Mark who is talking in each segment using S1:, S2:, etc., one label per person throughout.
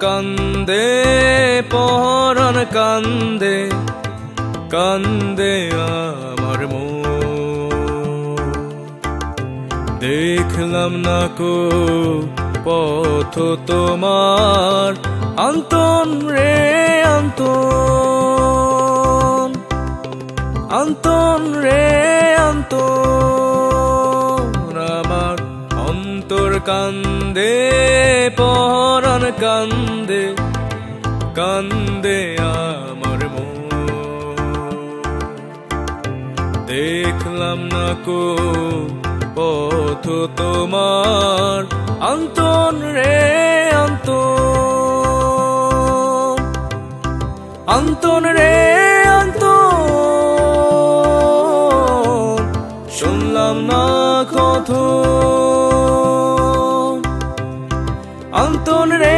S1: কান্দে পহরান কান্দে কান্দে আমার মো দেখলাম না কো পথ তোমার, আন্তন রে আন্তন। আন্তন রে আন্তন, আমার অন্তর কান্দে কান্দে কান্দে আমার দেখলাম না কো পথ তোমার অন্তন রে অন্তন অন্তন রে অন্তন শুনলাম না কত। অন্তন রে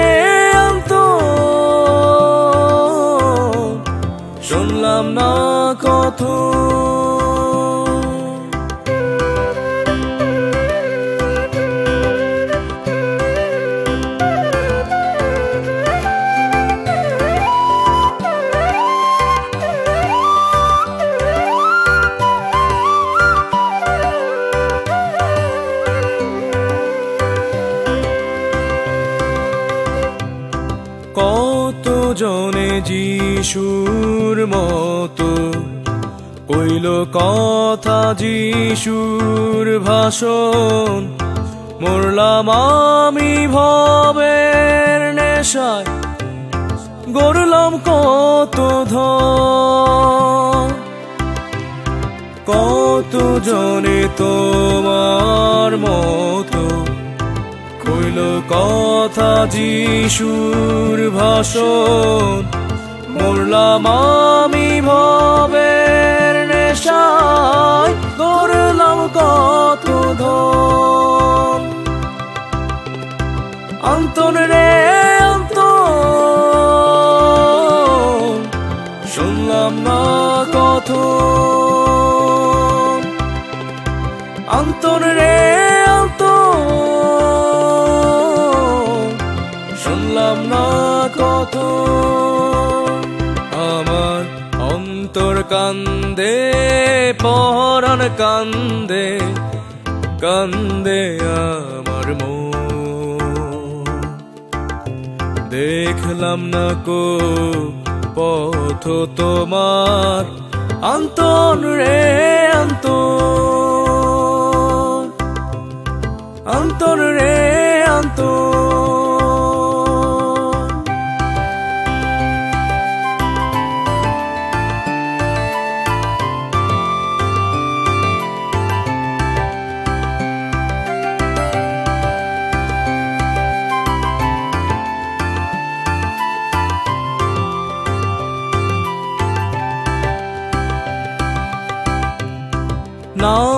S1: কত জনে যিশুর মতো কইল কথা যিশুর ভাষণ, মরলাম আমি ভবের নেশায়, গড়লাম কত ধন। কত জনে তোমার মতো কইল কথা যিশুর ভাষণ, মরলাম শুনলাম না কত আমার অন্তর কান্দে পহরান কান্দে কান্দে আমার মন। দেখলাম না কো পথ তোমার অন্তন রে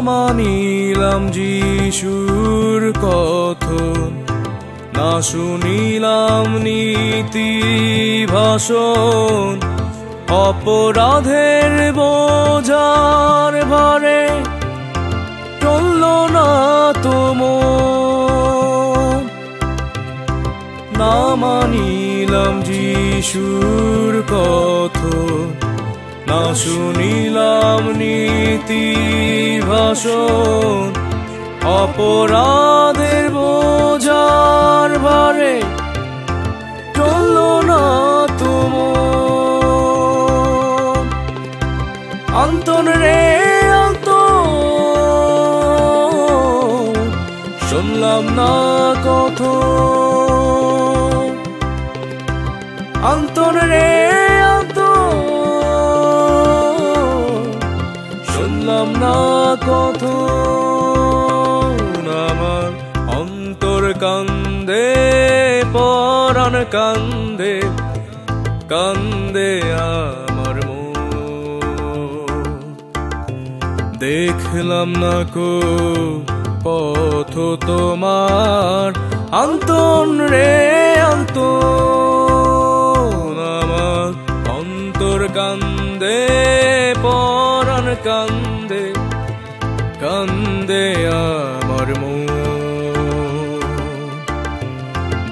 S1: মানিলাম যিশুর কথন। না শুনিলাম নীতি ভাষণ। অপরাধের বোঝার ভারে চলল না তোম না মানিলাম যিশুর কথন। না শুনিলাম নীতি ভাষণ, অপরাধের বোঝার ভারে চলল না তুম অন্তন রে অন্তন শুনলাম না কত। অন্তর রে না কত আমার অন্তর কান্দে, পরাণ কান্দে কান্দে আমার দেখলাম না কো পথ তোমার অন্তন রে অন্তন আমার অন্তর কান্দে, পরাণ কান্দে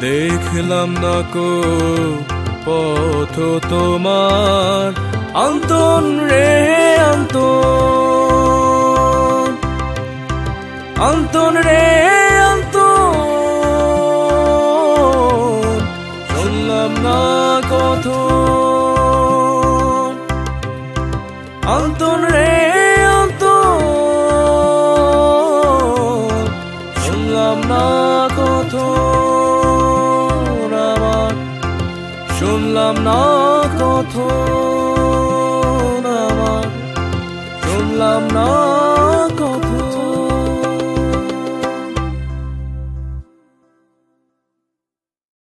S1: দেখলাম না কো পথ তোমার। অন্তন রে অন্তন অন্তন রে অন্তন শুনলাম না কত অন্তন